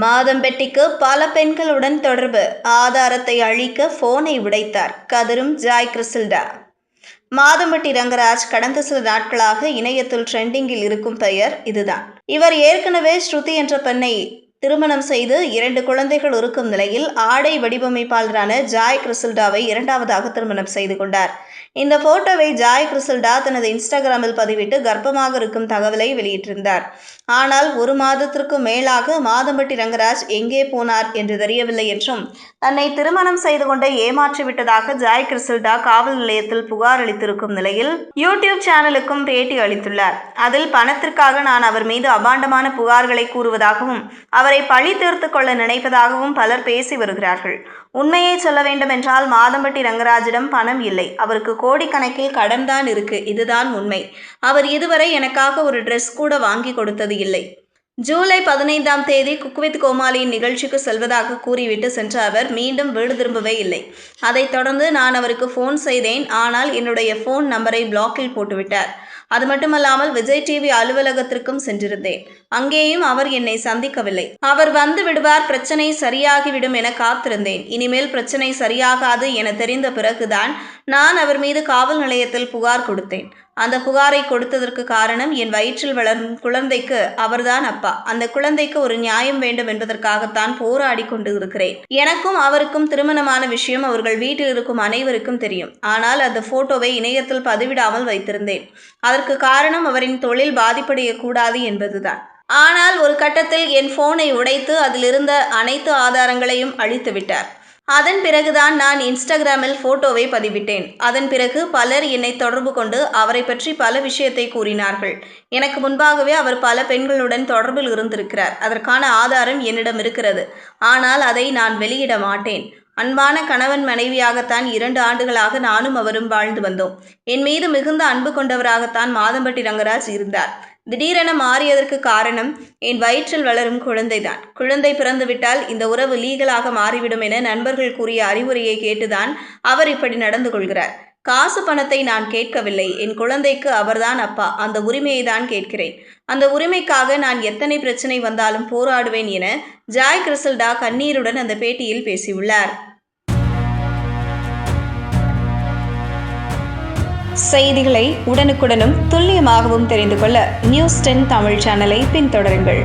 மாதம்பெட்டிக்கு பல பெண்களுடன் தொடர்பு. ஆதாரத்தை அழிக்க போனை உடைத்தார் கதரும் ஜாய் கிறிசில்டா மாதம்பட்டி ரங்கராஜ் கடந்த சில நாட்களாக இணையத்தில் ட்ரெண்டிங்கில் இருக்கும் பெயர் இதுதான். இவர் ஏற்கனவே ஸ்ருதி என்ற பெண்ணை திருமணம் செய்து இரண்டு குழந்தைகள் இருக்கும் நிலையில் ஆடை வடிவமைப்பாளரான ஜாய் கிறிசில்டாவை இரண்டாவதாக திருமணம் செய்து கொண்டார். இந்த போட்டோவை ஜாய் கிறிசல்டா தனது இன்ஸ்டாகிராமில் பதிவிட்டு கர்ப்பமாக இருக்கும் தகவலை வெளியிட்டிருந்தார். ஆனால் ஒரு மாதத்திற்கு மேலாக மாதம்பட்டி ரங்கராஜ் எங்கே போனார் என்று தெரியவில்லை என்றும் தன்னை திருமணம் செய்து கொண்டு ஏமாற்றிவிட்டதாக ஜாய் கிறிசல்டா காவல் நிலையத்தில் புகார் அளித்திருக்கும் நிலையில் யூடியூப் சேனலுக்கும் பேட்டி அளித்துள்ளார். அதில் பணத்திற்காக நான் அவர் மீது அபாண்டமான புகார்களை கூறுவதாகவும் அவரை பழி தீர்த்து கொள்ள நினைப்பதாகவும் பலர் பேசி வருகிறார்கள். உண்மையை சொல்ல வேண்டுமென்றால் மாதம்பட்டி ரங்கராஜிடம் பணம் இல்லை. அவருக்கு கோடிக்கணக்கில் கடன் தான் இருக்கு. இதுதான் உண்மை. அவர் இதுவரை எனக்காக ஒரு ட்ரெஸ் கூட வாங்கி கொடுத்தது இல்லை. ஜூலை பதினைந்தாம் தேதி குக்வித் கோமாளியின் நிகழ்ச்சிக்கு செல்வதாக கூறிவிட்டு சென்ற அவர் மீண்டும் வீடு திரும்பவே இல்லை. அதைத் தொடர்ந்து நான் அவருக்கு ஃபோன் செய்தேன். ஆனால் என்னுடைய ஃபோன் நம்பரை பிளாக்கில் போட்டுவிட்டார். அது மட்டுமல்லாமல் விஜய் டிவி அலுவலகத்திற்கும் சென்றிருந்தேன். அங்கேயும் அவர் என்னை சந்திக்கவில்லை. அவர் வந்து விடுவார் பிரச்சனை சரியாகிவிடும் என காத்திருந்தேன். இனிமேல் பிரச்சனை சரியாகாது என தெரிந்த பிறகுதான் நான் அவர் மீது காவல் நிலையத்தில் புகார் கொடுத்தேன். அந்த புகாரை கொடுத்ததற்கு காரணம் என் வயிற்றில் வளரும் குழந்தைக்கு அவர்தான் அப்பா. அந்த குழந்தைக்கு ஒரு நியாயம் வேண்டும் என்பதற்காகத்தான் போராடி கொண்டு இருக்கிறேன் எனக்கும் அவருக்கும் திருமணமான விஷயம் அவர்கள் வீட்டில் இருக்கும் அனைவருக்கும் தெரியும். ஆனால் அந்த போட்டோவை இணையத்தில் பதிவிடாமல் வைத்திருந்தேன். அதற்கு காரணம் அவரின் தொழில் பாதிப்படையக்கூடாது என்பதுதான். ஆனால் ஒரு கட்டத்தில் என் போனை உடைத்து அதிலிருந்த அனைத்து ஆதாரங்களையும் அழித்து விட்டார் அதன் பிறகுதான் நான் இன்ஸ்டாகிராமில் போட்டோவை பதிவிட்டேன். அதன் பிறகு பலர் என்னை தொடர்பு கொண்டு அவரை பற்றி பல விஷயத்தை கூறினார்கள். எனக்கு முன்பாகவே அவர் பல பெண்களுடன் தொடர்பில் இருந்திருக்கிறார். அதற்கான ஆதாரம் என்னிடம் இருக்கிறது. ஆனால் அதை நான் வெளியிட மாட்டேன். அன்பான கணவன் மனைவியாகத்தான் இரண்டு ஆண்டுகளாக நானும் அவரும் வாழ்ந்து வந்தோம். என் மீது மிகுந்த அன்பு கொண்டவராகத்தான் மாதம்பட்டி ரங்கராஜ் இருந்தார். திடீரென மாறியதற்கு காரணம் என் வயிற்றில் வளரும் குழந்தைதான். குழந்தை பிறந்துவிட்டால் இந்த உறவு லீகலாக மாறிவிடும் என நண்பர்கள் கூறிய அறிவுரையை கேட்டுதான் அவர் இப்படி நடந்து கொள்கிறார். காசு பணத்தை நான் கேட்கவில்லை. என் குழந்தைக்கு அவர்தான் அப்பா. அந்த உரிமையை தான் கேட்கிறேன். அந்த உரிமைக்காக நான் எத்தனை பிரச்சனை வந்தாலும் போராடுவேன் என ஜாய் கிறிசல்டா கண்ணீருடன் அந்த பேட்டியில் பேசியுள்ளார். செய்திகளை உடனுக்குடனும் துல்லியமாகவும் தெரிந்து கொள்ள நியூஸ் டென் தமிழ் சேனலை பின்தொடருங்கள்.